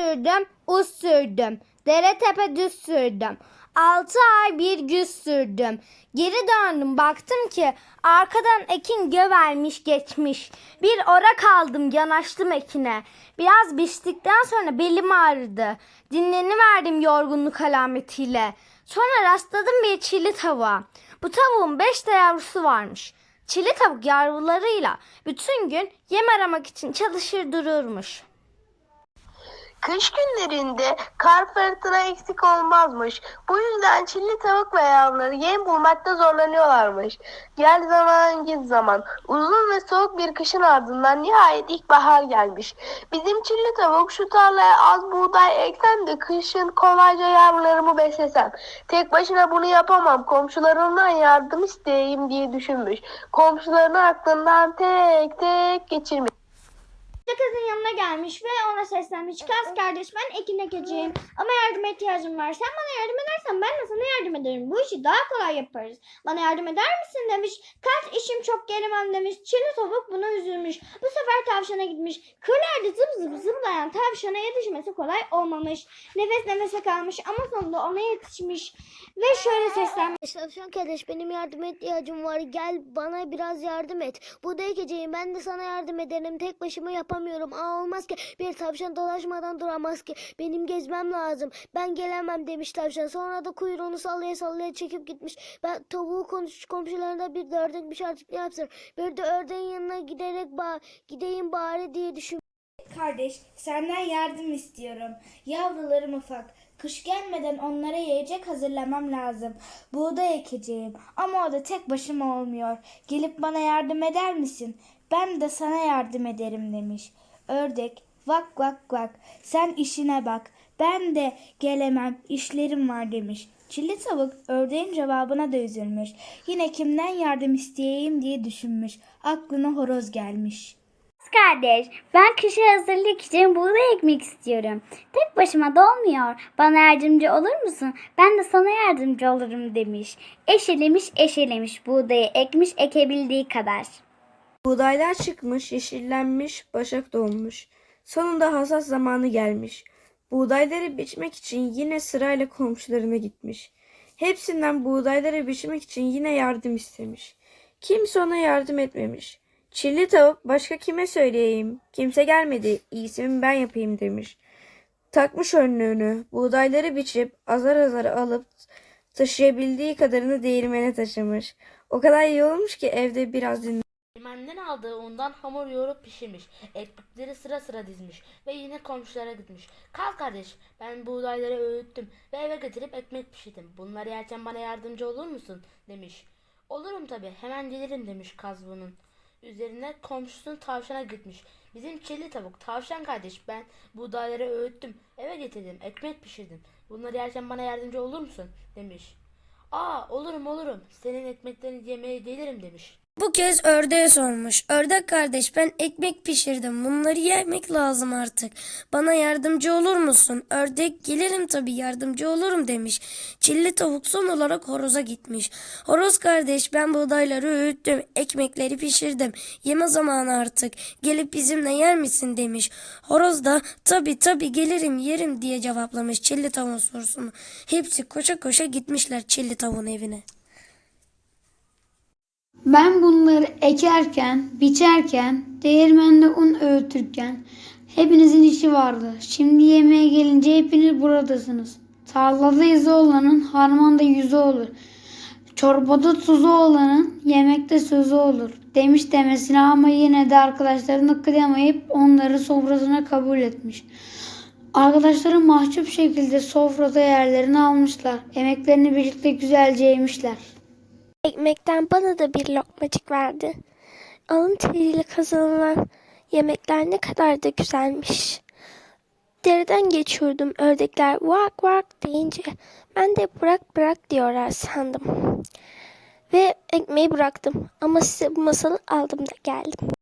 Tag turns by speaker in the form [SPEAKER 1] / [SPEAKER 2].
[SPEAKER 1] sürdüm, uz sürdüm. Dere tepe düz sürdüm. Altı ay bir güz sürdüm. Geri döndüm baktım ki arkadan ekin gövermiş geçmiş. Bir ora kaldım yanaştım ekine. Biraz biçtikten sonra belim ağrıdı. Dinleniverdim yorgunluk alametiyle. Sonra rastladım bir çili tavuğa. Bu tavuğun beş de yavrusu varmış. Çili tavuk yavrularıyla bütün gün yem aramak için çalışır dururmuş.
[SPEAKER 2] Kış günlerinde kar fırtına eksik olmazmış. Bu yüzden çilli tavuk ve yavruları yem bulmakta zorlanıyorlarmış. Gel zaman git zaman. Uzun ve soğuk bir kışın ardından nihayet ilkbahar gelmiş. Bizim çilli tavuk şu tarlaya az buğday eksem de kışın kolayca yavrularımı beslesem. Tek başına bunu yapamam. Komşularımdan yardım isteyeyim diye düşünmüş. Komşularının aklından tek tek geçirmiş.
[SPEAKER 3] Yanına gelmiş ve ona seslenmiş. Kaz kardeş ben ekin ekeceğim ama yardıma ihtiyacım var. Sen bana yardım edersen ben de sana yardım ederim. Bu işi daha kolay yaparız. Bana yardım eder misin demiş. Kaz işim çok gelemem demiş. Çinli tavuk buna üzülmüş. Bu sefer tavşana gitmiş. Kırlarda zıp zıp zıplayan tavşana yetişmesi kolay olmamış. Nefes nefese kalmış ama sonunda ona yetişmiş. Ve şöyle seslenmiş.
[SPEAKER 4] Tavşan kardeş benim yardıma ihtiyacım var. Gel bana biraz yardım et. Burada ekeceğim ben de sana yardım ederim. Tek başıma yapamıyorum. Aa olmaz ki bir tavşan dolaşmadan duramaz ki. Benim gezmem lazım. Ben gelemem demiş tavşan. Sonra da kuyruğunu sallaya sallaya çekip gitmiş. Ben tavuğu konuş komşularına bir de ördek bir şartık yapsın. Bir de ördeğin yanına giderek ba gideyim bari diye düşün.
[SPEAKER 5] Kardeş, senden yardım istiyorum. Yavrularım ufak. Kış gelmeden onlara yiyecek hazırlamam lazım. Buğday ekeceğim ama o da tek başıma olmuyor. Gelip bana yardım eder misin? Ben de sana yardım ederim demiş. Ördek, vak vak vak. Sen işine bak. Ben de gelemem, işlerim var demiş. Çilli tavuk ördeğin cevabına da üzülmüş. Yine kimden yardım isteyeyim diye düşünmüş. Aklına horoz gelmiş.
[SPEAKER 6] Kardeş, ben kışa hazırlık için buğday ekmek istiyorum. Tek başıma da olmuyor. Bana yardımcı olur musun? Ben de sana yardımcı olurum demiş. Eşelemiş eşelemiş buğdayı ekmiş ekebildiği kadar.
[SPEAKER 7] Buğdaylar çıkmış, yeşillenmiş, başak doğmuş. Sonunda hasat zamanı gelmiş. Buğdayları biçmek için yine sırayla komşularına gitmiş. Hepsinden buğdayları biçmek için yine yardım istemiş. Kimse ona yardım etmemiş. Çilli tavuk başka kime söyleyeyim? Kimse gelmedi, iyisini ben yapayım demiş. Takmış önlüğünü, buğdayları biçip azar azar alıp taşıyabildiği kadarını değirmene taşımış. O kadar iyi olmuş ki evde biraz dinlenmiş.
[SPEAKER 8] Değirmenden aldığı undan hamur yoğurup pişirmiş. Ekmekleri sıra sıra dizmiş ve yine komşulara gitmiş. Kalk kardeş ben buğdayları öğüttüm ve eve getirip ekmek pişirdim. Bunları yerken bana yardımcı olur musun demiş. Olurum tabi hemen gelirim demiş kaz bunun. Üzerine komşusunun tavşana gitmiş. Bizim çilli tavuk tavşan kardeş ben buğdayları öğüttüm eve getirdim ekmek pişirdim. Bunları yerken bana yardımcı olur musun demiş. Aa olurum olurum senin ekmeklerini yemeye gelirim demiş.
[SPEAKER 9] Bu kez ördeğe sormuş. Ördek kardeş ben ekmek pişirdim. Bunları yemek lazım artık. Bana yardımcı olur musun? Ördek gelirim tabii yardımcı olurum demiş. Çilli tavuk son olarak horoza gitmiş. Horoz kardeş ben buğdayları öğüttüm. Ekmekleri pişirdim. Yeme zamanı artık. Gelip bizimle yer misin demiş. Horoz da tabii tabii gelirim yerim diye cevaplamış çilli tavuğun sorusunu. Hepsi koşa koşa gitmişler çilli tavuğun evine.
[SPEAKER 10] Ben bunları ekerken, biçerken, değirmende un öğütürken hepinizin işi vardı. Şimdi yemeğe gelince hepiniz buradasınız. Tarlada izi olanın harmanda yüzü olur. Çorbada tuzu olanın yemekte sözü olur. Demiş demesine ama yine de arkadaşlarını kıyamayıp onları sofrasına kabul etmiş. Arkadaşları mahcup şekilde sofrada yerlerini almışlar. Emeklerini birlikte güzelce yemişler.
[SPEAKER 4] Ekmekten bana da bir lokmacık verdi. Alın teriyle kazanılan yemekler ne kadar da güzelmiş. Dereden geçiyordum ördekler vak vak deyince ben de bırak bırak diyorlar sandım. Ve ekmeği bıraktım ama size bu masalı aldım da geldim.